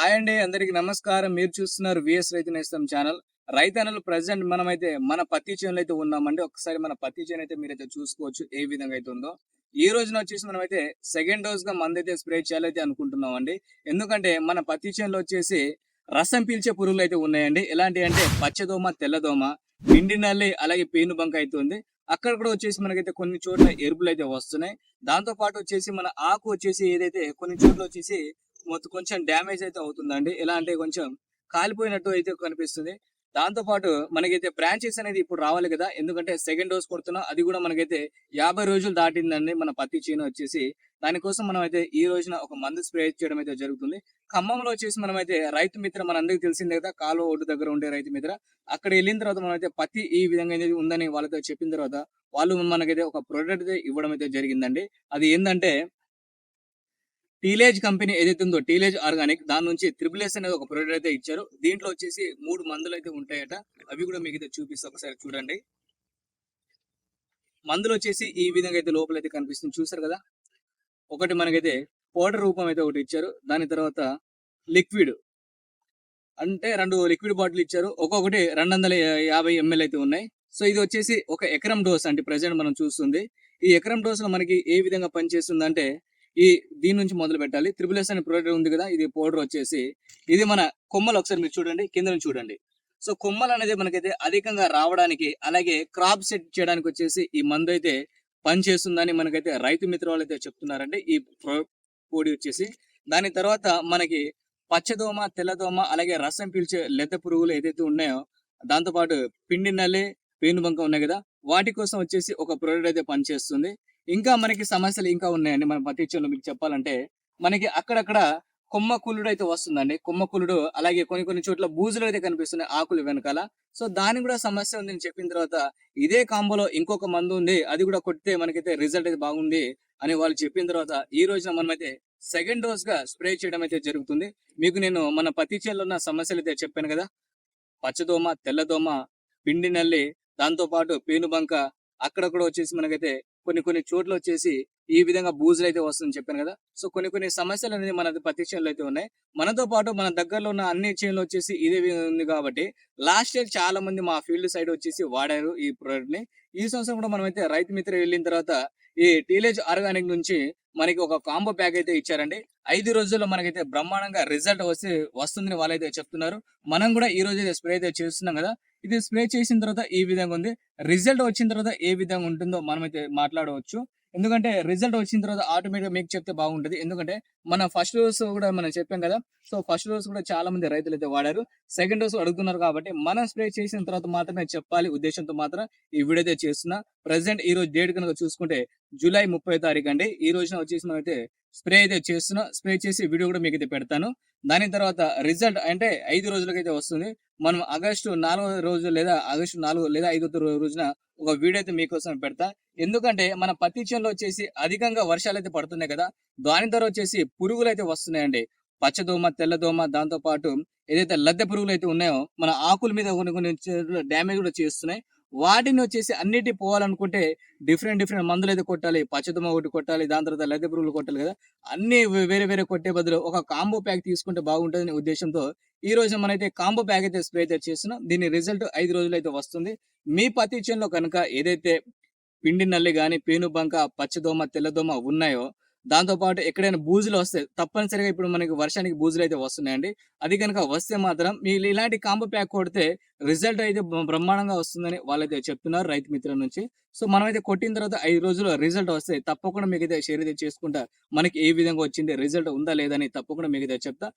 Hi అండి అందరికి నమస్కారం. మీరు చూస్తున్నారు విఎస్ రైతు నేస్తం ఛానల్. రైతన్నలు ప్రజెంట్ మనమైతే మన పత్తి చేనులో అయితే ఉన్నామండి. ఒకసారి మన పత్తి చేను అయితే మీరైతే చూసుకోవచ్చు ఏ విధంగా అయితే ఉందో. ఈ రోజున వచ్చేసి మనం అయితే సెకండ్ డోస్గా మందైతే అయితే స్ప్రే చేయాలైతే అనుకుంటున్నాం అండి ఎందుకంటే మన పత్తి చేనులో వచ్చేసి రసం పీల్చే పురుగులు అయితే ఉన్నాయండి. ఎలాంటి అంటే పచ్చదోమ తెల్లదోమ పిండి నల్లి అలాగే పేను బంక అయితే ఉంది. అక్కడ కూడా వచ్చేసి మనకైతే కొన్ని చోట్ల ఎరుపులు అయితే వస్తున్నాయి. దాంతో పాటు వచ్చేసి మన ఆకు వచ్చేసి ఏదైతే కొన్ని చోట్ల వచ్చేసి మొత్తం కొంచెం డ్యామేజ్ అయితే అవుతుందండి. ఎలా అంటే కొంచెం కాలిపోయినట్టు అయితే కనిపిస్తుంది. దాంతో పాటు మనకైతే బ్రాంచెస్ అనేది ఇప్పుడు రావాలి కదా. ఎందుకంటే సెకండ్ డోస్ కొడుతున్నాం అది కూడా మనకైతే యాభై రోజులు దాటిందండి మన పత్తి చేను వచ్చేసి. దానికోసం మనం అయితే ఈ రోజున ఒక మందు స్ప్రే చేయడం అయితే జరుగుతుంది. ఖమ్మంలో వచ్చేసి మనం అయితే రైతు మిత్ర మనందరికీ తెలిసిందే కదా కాలువ ఒడ్డు దగ్గర ఉండే రైతు మిత్ర. అక్కడ వెళ్ళిన తర్వాత మనం అయితే పత్తి ఈ విధంగా అనేది ఉందని వాళ్ళతో చెప్పిన తర్వాత వాళ్ళు మనకైతే ఒక ప్రోడక్ట్ అయితే ఇవ్వడం అయితే జరిగిందండి. అది ఏంటంటే టీలేజ్ కంపెనీ ఏదైతే ఉందో టీలేజ్ ఆర్గానిక్ దాని నుంచి త్రిబులేస్ ఎస్ అనేది ఒక ప్రోడక్ట్ అయితే ఇచ్చారు. దీంట్లో వచ్చేసి మూడు మందులు అయితే ఉంటాయట. అవి కూడా మీకు అయితే చూపిస్తే ఒకసారి చూడండి. మందులు వచ్చేసి ఈ విధంగా అయితే లోపల అయితే కనిపిస్తుంది. చూసారు కదా? ఒకటి మనకైతే పౌడర్ రూపం అయితే ఒకటి ఇచ్చారు. దాని తర్వాత లిక్విడ్ అంటే రెండు లిక్విడ్ బాటిల్ ఇచ్చారు. ఒక్కొక్కటి రెండు వందల యాభై ఎంఎల్ అయితే ఉన్నాయి. సో ఇది వచ్చేసి ఒక ఎకరం డోస్ అంటే ప్రజెంట్ మనం చూస్తుంది. ఈ ఎకరం డోస్లో మనకి ఏ విధంగా పనిచేస్తుంది అంటే ఈ దీని నుంచి మొదలు పెట్టాలి. త్రిబుల్ ఎస్ అనే ప్రోడక్ట్ ఉంది కదా ఇది పౌడర్ వచ్చేసి ఇది మన కొమ్మలు ఒకసారి మీరు చూడండి కింద నుంచి చూడండి. సో కొమ్మలు అనేది మనకైతే అధికంగా రావడానికి అలాగే క్రాప్ సెట్ చేయడానికి వచ్చేసి ఈ మందు అయితే పనిచేస్తుందని మనకైతే రైతు మిత్ర వాళ్ళు అయితే చెప్తున్నారండి. ఈ ప్రో- పొడి వచ్చేసి. దాని తర్వాత మనకి పచ్చదోమ తెల్లదోమ అలాగే రసం పీల్చే లెద్ద పురుగులు ఏదైతే ఉన్నాయో దాంతోపాటు పిండి నల్లి పేనుబంక ఉన్నాయి కదా వాటి కోసం వచ్చేసి ఒక ప్రోడక్ట్ అయితే పనిచేస్తుంది. ఇంకా మనకి సమస్యలు ఇంకా ఉన్నాయండి. మన పత్తి మీకు చెప్పాలంటే మనకి అక్కడక్కడ కొమ్మ కులుడు అయితే వస్తుందండి. కొమ్మ కులుడు అలాగే కొన్ని కొన్ని చోట్ల బూజులు అయితే కనిపిస్తున్నాయి ఆకులు వెనకాల. సో దానికి కూడా సమస్య ఉంది అని చెప్పిన తర్వాత ఇదే కాంబోలో ఇంకొక మందు ఉంది. అది కూడా కొడితే మనకైతే రిజల్ట్ అయితే బాగుంది అని వాళ్ళు చెప్పిన తర్వాత ఈ రోజున మనమైతే సెకండ్ డోస్గా స్ప్రే చేయడం అయితే జరుగుతుంది. మీకు నేను మన పత్తి చేలో ఉన్న సమస్యలు అయితే చెప్పాను కదా. పచ్చదోమ తెల్లదోమ పిండి నల్లి దాంతో పాటు పేనుబంక అక్కడక్కడ వచ్చేసి మనకైతే కొన్ని కొన్ని చోట్ల వచ్చేసి ఈ విధంగా బూజులు అయితే వస్తుందని చెప్పాను కదా. సో కొన్ని కొన్ని సమస్యలు అనేది మన పత్తి చేనులో అయితే ఉన్నాయి. మనతో పాటు మన దగ్గరలో ఉన్న అన్ని చేనులు వచ్చేసి ఇదే విధంగా ఉంది కాబట్టి లాస్ట్ ఇయర్ చాలా మంది మా ఫీల్డ్ సైడ్ వచ్చేసి వాడారు ఈ ప్రోడక్ట్ని. ఈ సంవత్సరం కూడా మనమైతే రైతు మిత్ర వెళ్ళిన తర్వాత ఈ టీలేజ్ ఆర్గానిక్ నుంచి మనకి ఒక కాంబో ప్యాక్ అయితే ఇచ్చారండి. ఐదు రోజుల్లో మనకైతే బ్రహ్మాండంగా రిజల్ట్ వస్తే వస్తుందని వాళ్ళైతే చెప్తున్నారు. మనం కూడా ఈ రోజు అయితే స్ప్రే అయితే చేస్తున్నాం కదా. ఇది స్ప్రే చేసిన తర్వాత ఈ విధంగా ఉంది. రిజల్ట్ వచ్చిన తర్వాత ఏ విధంగా ఉంటుందో మనమైతే మాట్లాడవచ్చు. ఎందుకంటే రిజల్ట్ వచ్చిన తర్వాత ఆటోమేటిక్గా మీకు చెప్తే బాగుంటుంది. ఎందుకంటే మన ఫస్ట్ డోస్ కూడా మనం చెప్పాం కదా సో ఫస్ట్ డోస్ కూడా చాలా మంది రైతులు అయితే వాడారు. సెకండ్ డోస్ అడుగుతున్నారు కాబట్టి మనం స్ప్రే చేసిన తర్వాత మాత్రమే చెప్పాలి ఉద్దేశంతో మాత్రం ఈ వీడియో అయితే చేస్తున్నా. ప్రజెంట్ ఈ రోజు డేట్ కనుక చూసుకుంటే జూలై ముప్పై తారీఖు అండి. ఈ రోజున వచ్చేసి మనం అయితే స్ప్రే అయితే చేస్తున్నా. స్ప్రే చేసి వీడియో కూడా మీకు అయితే పెడతాను. దాని తర్వాత రిజల్ట్ అంటే ఐదు రోజులకైతే వస్తుంది. మనం ఆగస్టు నాలుగో రోజు లేదా ఆగస్టు నాలుగు లేదా ఐదో రోజున ఒక వీడియో అయితే మీకోసం పెడతా. ఎందుకంటే మన పత్తి చేనులో వచ్చేసి అధికంగా వర్షాలు అయితే పడుతున్నాయి కదా దాని ద్వారా వచ్చేసి పురుగులు అయితే వస్తున్నాయండి. పచ్చదోమ తెల్లదోమ దాంతో పాటు ఏదైతే లద్దె పురుగులు అయితే ఉన్నాయో మన ఆకుల మీద కొన్ని కొన్ని డ్యామేజ్ కూడా చేస్తున్నాయి. వాటిని వచ్చేసి అన్నిటి పోవాలనుకుంటే డిఫరెంట్ డిఫరెంట్ మందులు అయితే కొట్టాలి. పచ్చదోమ ఒకటి కొట్టాలి దాని తర్వాత లద్దె పురుగులు కొట్టాలి కదా. అన్ని వేరే వేరే కొట్టే బదులు ఒక కాంబో ప్యాక్ తీసుకుంటే బాగుంటుందనే ఉద్దేశంతో ఈ రోజు మనైతే కాంబో ప్యాక్ అయితే స్ప్రే అయితే చేస్తున్నాం. దీని రిజల్ట్ ఐదు రోజులు అయితే వస్తుంది. మీ పత్తి చేనులో కనుక ఏదైతే పిండి నల్లి కానీ పేను బంక పచ్చదోమ తెల్లదోమ ఉన్నాయో దాంతో పాటు ఎక్కడైనా బూజులు వస్తే తప్పనిసరిగా ఇప్పుడు మనకి వర్షానికి బూజులు అయితే వస్తున్నాయండి. అది కనుక వస్తే మాత్రం మీరు ఇలాంటి కాంబో ప్యాక్ కొడితే రిజల్ట్ అయితే బ్రహ్మాండంగా వస్తుందని వాళ్ళైతే చెప్తున్నారు రైతు మిత్రుల నుంచి. సో మనమైతే కొట్టిన తర్వాత ఐదు రోజులు రిజల్ట్ వస్తే తప్పకుండా మీకు అయితే షేర్ అయితే చేసుకుంటా మనకి ఏ విధంగా వచ్చింది రిజల్ట్ ఉందా లేదని తప్పకుండా మీకు అయితే చెప్తా.